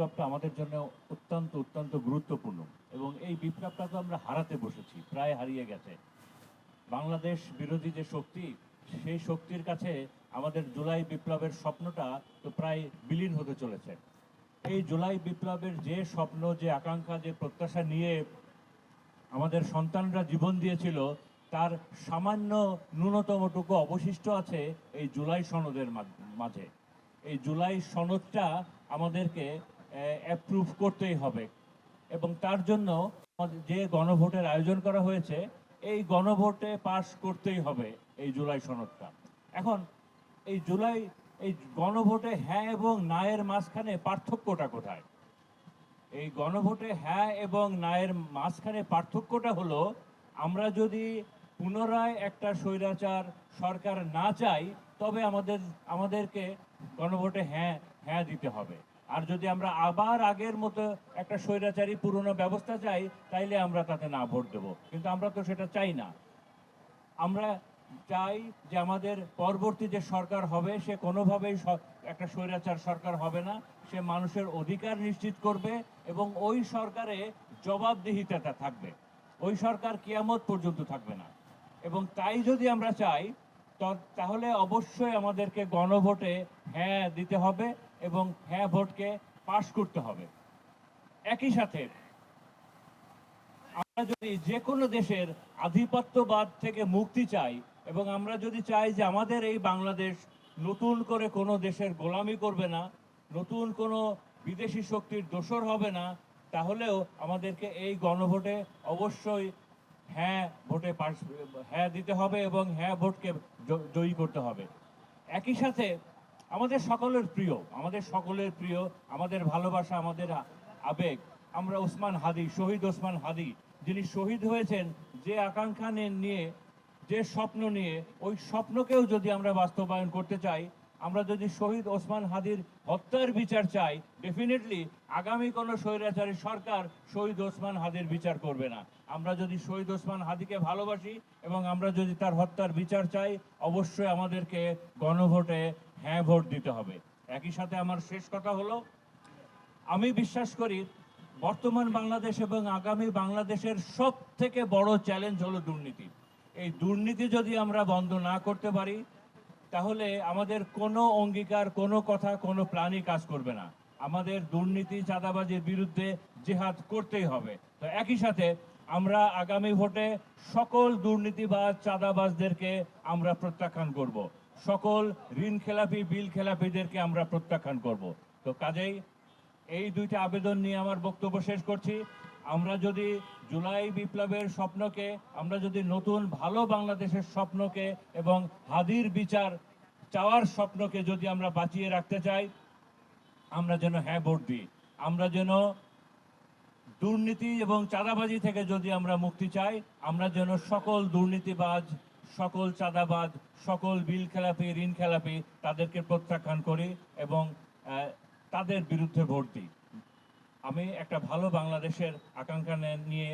বিপ্লবটা আমাদের জন্য অত্যন্ত অত্যন্ত গুরুত্বপূর্ণ। এবং এই বিপ্লবটা তো আমরা হারাতে বসেছি, প্রায় হারিয়ে গেছে। বাংলাদেশ বিরোধী যে শক্তি, সেই শক্তির কাছে আমাদের জুলাই বিপ্লবের স্বপ্নটা তো প্রায় বিলীন হতে চলেছে। এই জুলাই বিপ্লবের যে স্বপ্ন, যে আকাঙ্ক্ষা, যে প্রত্যাশা নিয়ে আমাদের সন্তানরা জীবন দিয়েছিল, তার সামান্য ন্যূনতমটুকু অবশিষ্ট আছে এই জুলাই সনদের মাঝে এই জুলাই সনদটা আমাদেরকে অ্যাপ্রুভ করতেই হবে। এবং তার জন্য যে গণভোটের আয়োজন করা হয়েছে, এই গণভোটে পাশ করতেই হবে এই জুলাই সনদটা। এখন এই জুলাই, এই গণভোটে হ্যাঁ এবং নায়ের মাঝখানে পার্থক্যটা কোথায়? এই গণভোটে হ্যাঁ এবং নায়ের মাঝখানে পার্থক্যটা হলো, আমরা যদি পুনরায় একটা স্বৈরাচার সরকার না চাই, তবে আমাদের, আমাদেরকে গণভোটে হ্যাঁ হ্যাঁ দিতে হবে। আর যদি আমরা আবার আগের মতো একটা স্বৈরাচারী পুরনো ব্যবস্থা চাই, তাইলে আমরা তাতে না ভোট দেব। কিন্তু আমরা তো সেটা চাই না। আমরা চাই যে আমাদের পরবর্তী যে সরকার হবে, সে কোনোভাবেই একটা স্বৈরাচার সরকার হবে না। সে মানুষের অধিকার নিশ্চিত করবে এবং ওই সরকারে জবাবদিহিতাটা থাকবে। ওই সরকার কিয়ামত পর্যন্ত থাকবে না। এবং তাই যদি আমরা চাই তাহলে অবশ্যই আমাদেরকে গণভোটে হ্যাঁ দিতে হবে। এবং হ্যাঁ ভোটকে পাশ করতে হবে। একই সাথে আমরা যদি যে কোনো দেশের আধিপত্যবাদ থেকে মুক্তি চাই এবং আমরা যদি চাই যে আমাদের এই বাংলাদেশ নতুন করে কোনো দেশের গোলামি করবে না, নতুন কোনো বিদেশি শক্তির দোসর হবে না, তাহলেও আমাদেরকে এই গণভোটে অবশ্যই হ্যাঁ ভোটে পাশ হ্যাঁ দিতে হবে এবং হ্যাঁ ভোটকে জয়ী করতে হবে। একই সাথে আমাদের সকলের প্রিয়, আমাদের সকলের প্রিয়, আমাদের ভালোবাসা, আমাদের আবেগ। আমরা ওসমান হাদি, শহীদ ওসমান হাদি, যিনি শহীদ হয়েছেন, যে আকাঙ্ক্ষা নিয়ে- যে স্বপ্ন নিয়ে, ওই স্বপ্নকেও যদি আমরা বাস্তবায়ন করতে চাই আমরা যদি শহীদ ওসমান হাদির হত্যার বিচার চাই ডেফিনেটলি আগামী কোনো স্বৈরাচারী সরকার শহীদ ওসমান হাদির বিচার করবে না। আমরা যদি শহীদ ওসমান হাদিকে ভালোবাসি এবং আমরা যদি তার হত্যার বিচার চাই, অবশ্যই আমাদেরকে গণভোটে হ্যাঁ ভোট দিতে হবে। একই সাথে আমার শেষ কথা হলো, আমি বিশ্বাস করি বর্তমান বাংলাদেশ এবং আগামী বাংলাদেশের সব থেকে বড় চ্যালেঞ্জ হলো দুর্নীতি। এই দুর্নীতি যদি আমরা বন্ধ না করতে পারি তাহলে আমাদের কোনো অঙ্গীকার, কোনো কথা, কোনো প্ল্যানই কাজ করবে না। আমাদের দুর্নীতি, চাঁদাবাজির বিরুদ্ধে জেহাদ করতেই হবে। তো একই সাথে আমরা আগামী ভোটে সকল দুর্নীতিবাজ, চাঁদাবাজদেরকে আমরা প্রত্যাখ্যান করব। সকল ঋণ খেলাপি, বিল খেলাপিদেরকে আমরা প্রত্যাখ্যান করব। তো কাজেই এই দুইটা আবেদন নিয়ে আমার বক্তব্য শেষ করছি। আমরা যদি জুলাই বিপ্লবের স্বপ্নকে, আমরা যদি নতুন ভালো বাংলাদেশের স্বপ্নকে এবং হাদির বিচার চাওয়ার স্বপ্নকে যদি আমরা বাঁচিয়ে রাখতে চাই, আমরা যেন হ্যাঁ ভোট দিই। আমরা যেন দুর্নীতি এবং চাঁদাবাজি থেকে যদি আমরা মুক্তি চাই, আমরা যেন সকল দুর্নীতিবাজ, সকল চাঁদাবাজ, সকল বিল খেলাপি, ঋণ খেলাপি তাদেরকে প্রত্যাখ্যান করি এবং তাদের বিরুদ্ধে ভোট দিই। আমি একটা ভালো বাংলাদেশের আকাঙ্ক্ষা নিয়ে